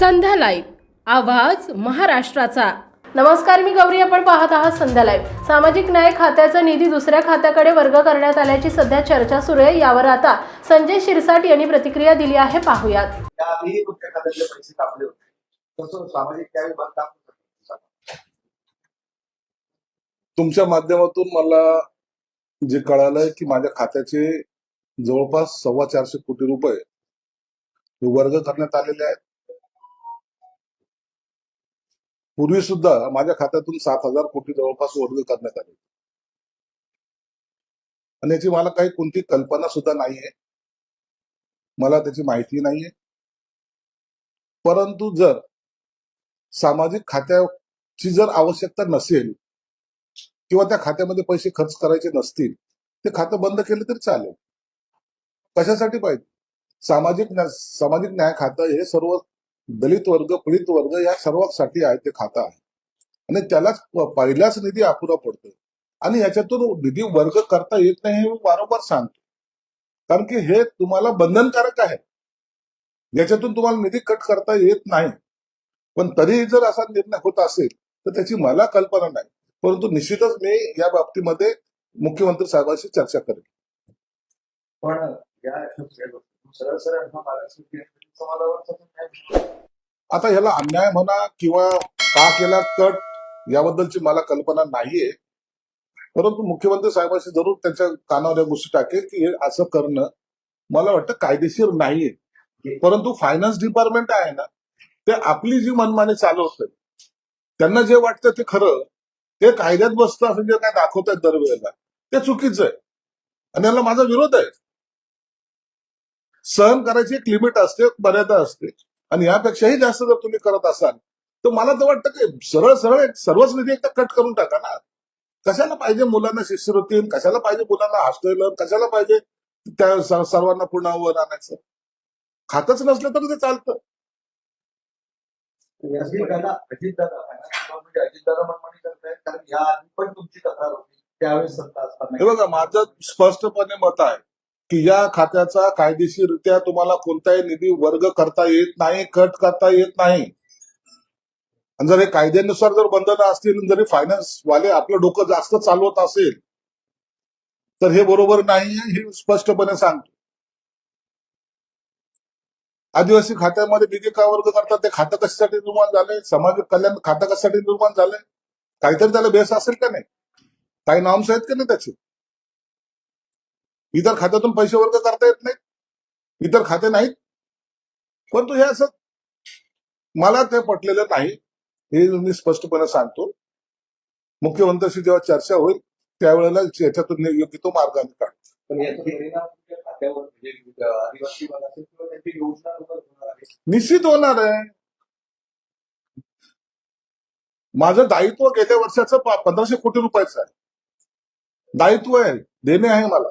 संध्या live. आवाज महाराष्ट्राचा. नमस्कार मी गौरी. आपण पाहत आहात संध्या लाईव्ह. सामाजिक न्याय खात्याचा निधी दुसऱ्या खात्याकडे वर्ग करण्यात आल्याची सध्या चर्चा सुरू आहे. यावर आता संजय शिरसाट यांनी प्रतिक्रिया दिली आहे. पाहुयात. तुमच्या माध्यमातून मला जे कळालंय की माझ्या खात्याचे जवळपास सव्वा चारशे कोटी रुपये हे वर्ग करण्यात आलेले आहेत. पूर्वी सुद्धा माझ्या खात्यातून सात हजार कोटी जवळपास वर्ग करण्यात आले आणि याची मला काही कोणती कल्पना सुद्धा नाहीये. मला त्याची माहिती नाहीये. परंतु जर सामाजिक खात्याची जर आवश्यकता नसेल किंवा त्या खात्यामध्ये पैसे खर्च करायचे नसतील ते खातं बंद केलं तरी चालेल. कशासाठी पाहिजे? सामाजिक न्या- सामाजिक न्याय खातं हे सर्व दलित वर्ग पीडित वर्ग या सर्वांसाठी आहे ते खातं आहे. आणि त्यालाच पहिलाच निधी अपुरा पडतो आणि याच्यातून निधी वर्ग करता येत नाही हे मी वारंवार सांगतो. कारण की हे तुम्हाला बंधनकारक आहे. याच्यातून तुम्हाला निधी कट करता येत नाही. पण तरीही जर असा निर्णय होत असेल तर त्याची मला कल्पना नाही. परंतु निश्चितच मी या बाबतीमध्ये मुख्यमंत्री साहेबांशी चर्चा करेन. पण या सरळ सरळ हा मागासवर्गीय आता ह्याला अन्याय म्हणा किंवा का केला कट याबद्दलची मला कल्पना नाहीये. परंतु मुख्यमंत्री साहेबांशी जरूर त्यांच्या कानावर या गोष्टी टाकेल की हे असं करणं मला वाटतं कायदेशीर नाहीये. परंतु फायनान्स डिपार्टमेंट आहे ना ते आपली जी मनमानी चालवत त्यांना जे वाटतं ते खरं ते कायद्यात बसतं असं जे काय दाखवतात दरवेळेला ते चुकीचं आहे. आणि याला माझा विरोध आहे. सहन करायची एक लिमिट असते मर्यादा असते. आणि यापेक्षाही जास्त जर तुम्ही करत असाल तर मला तर वाटतं की सरळ सरळ एक सर्वच निधी एकदा कट करून टाका ना. कशाला पाहिजे मुलांना शिष्यवृत्ती कशाला पाहिजे मुलांना हॉस्टेल कशाला पाहिजे त्या सर्वांना पुन्हा आणायचं? खातच नसलं तर ते चालतं. अजितदादा department अजितदादा मनमानी करतायत कारण या आधी पण तुमची तक्रार होती. त्यावेळेस सत्ता हे असताना बघा माझं स्पष्टपणे मत आहे की या खात्याचा कायदेशीररित्या तुम्हाला कोणताही निधी वर्ग करता येत नाही कट करता येत नाही. आणि जर हे कायद्यानुसार जर बंधन असतील जरी फायनान्स वाले आपलं डोकं जास्त चालवत असेल तर हे बरोबर नाही हे स्पष्टपणे सांगतो. आदिवासी खात्यामध्ये निधी का वर्ग करतात ते खातं कशासाठी निर्माण झालंय समाज कल्याण खातं कशासाठी निर्माण झालंय काहीतरी त्याला बेस असेल का नाही? काही नॉर्म्स आहेत का नाही त्याचे? इतर खात्यातून पैसे वर्ग करता येत नाहीत. इतर खाते नाहीत. परंतु हे असं मला ते पटलेलं नाही हे मी स्पष्टपणे सांगतो. मुख्यमंत्र्यांशी जेव्हा चर्चा होईल त्यावेळेला याच्यातून योग्य तो मार्ग आम्ही काढू. निश्चित होणार आहे. माझं दायित्व गेल्या वर्षाचं पंधराशे कोटी रुपयाचं आहे. दायित्व आहे देणे आहे मला.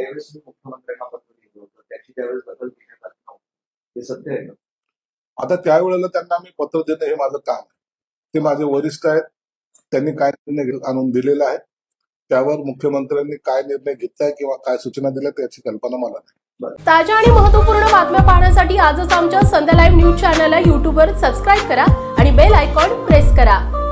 त्यावेळेस मी मुख्यमंत्र्यांना पत्र लिहिलं होतं. त्याची त्यावेळेस बदल घेण्यात आली नव्हती. हे सत्य आहे ना? आता त्यावेळेला त्यांना मी पत्र देणं हे माझं काम आहे. ते माझे वरिष्ठ आहेत. त्यांनी काय निर्णय आणून दिलेला आहे. त्यावर मुख्यमंत्र्यांनी काय निर्णय घेतलाय किंवा काय सूचना दिल्या त्याची कल्पना मला नाही. ताज्या आणि महत्त्वपूर्ण बातम्या पाहण्यासाठी आजच आमच्या संध्या लाईव्ह न्यूज चॅनलला यूट्यूबवर सबस्क्राईब करा आणि बेल आयकॉन प्रेस करा.